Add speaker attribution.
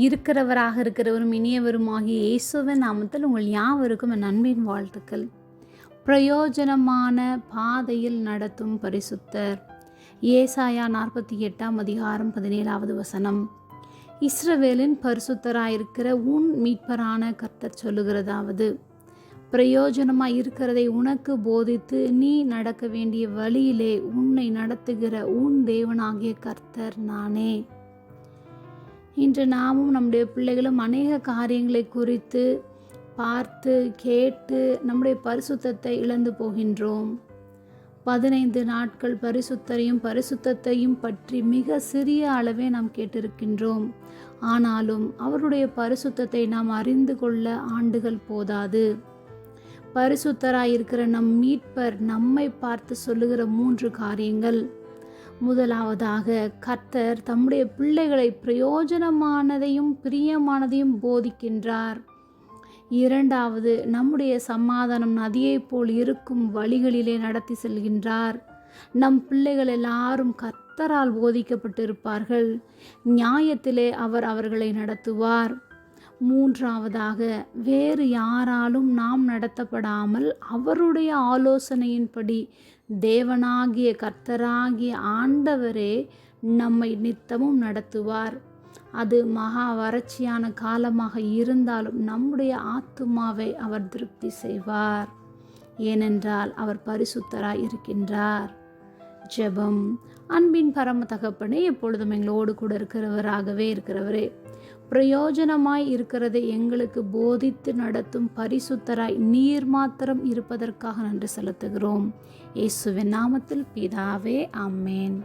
Speaker 1: இருக்கிறவராக இருக்கிறவரும் இனியவருமாகிய இயேசுவின் நாமத்தில் உங்கள் யாவருக்கும் என் அன்பின் வாழ்த்துக்கள். பிரயோஜனமான பாதையில் நடத்தும் பரிசுத்தர். ஏசாயா நாற்பத்தி எட்டாம் அதிகாரம் பதினேழாவது வசனம். இஸ்ரவேலின் பரிசுத்தராயிருக்கிற உன் மீட்பரான கர்த்தர் சொல்லுகிறதாவது பிரயோஜனமாக இருக்கிறதை உனக்கு போதித்து நீ நடக்க வேண்டிய வழியிலே உன்னை நடத்துகிற உன் தேவனாகிய கர்த்தர் நானே. இன்று நாமும் நம்முடைய பிள்ளைகளும் அநேக காரியங்களை குறித்து பார்த்து கேட்டு நம்முடைய பரிசுத்தத்தை இழந்து போகின்றோம். பதினைந்து நாட்கள் பரிசுத்தரையும் பரிசுத்தத்தையும் பற்றி மிக சிறிய அளவே நாம் கேட்டிருக்கின்றோம். ஆனாலும் அவருடைய பரிசுத்தத்தை நாம் அறிந்து கொள்ள ஆண்டுகள் போதாது. பரிசுத்தராயிருக்கிற நம் மீட்பர் நம்மை பார்த்து சொல்லுகிற மூன்று காரியங்கள். முதலாவதாக கர்த்தர் தம்முடைய பிள்ளைகளை பிரயோஜனமானதையும் பிரியமானதையும் போதிக்கின்றார். இரண்டாவது நம்முடைய சமாதானம் நதியைப் போல் இருக்கும் வழிகளிலே நடத்தி செல்கின்றார். நம் பிள்ளைகள் எல்லாரும் கர்த்தரால் போதிக்கப்பட்டிருப்பார்கள். நியாயத்திலே அவர் அவர்களை நடத்துவார். மூன்றாவதாக வேறு யாராலும் நாம் நடத்தப்படாமல் அவருடைய ஆலோசனையின்படி தேவனாகிய கர்த்தராகிய ஆண்டவரே நம்மை நித்தமும் நடத்துவார். அது மகா வறட்சியான காலமாக இருந்தாலும் நம்முடைய ஆத்துமாவை அவர் திருப்தி செய்வார். ஏனென்றால் அவர் பரிசுத்தராய் இருக்கின்றார். ஜெபம். அன்பின் பரம தகப்பனே எப்பொழுதும் எங்களோடு கூட இருக்கிறவராகவே இருக்கிறவரே பிரயோஜனமாய் இருக்கிறதை எங்களுக்கு போதித்து நடத்தும் பரிசுத்தராய் நீர் மாத்திரம் இருப்பதற்காக நன்றி செலுத்துகிறோம். இயேசுவின் நாமத்தில் பிதாவே அம்மேன்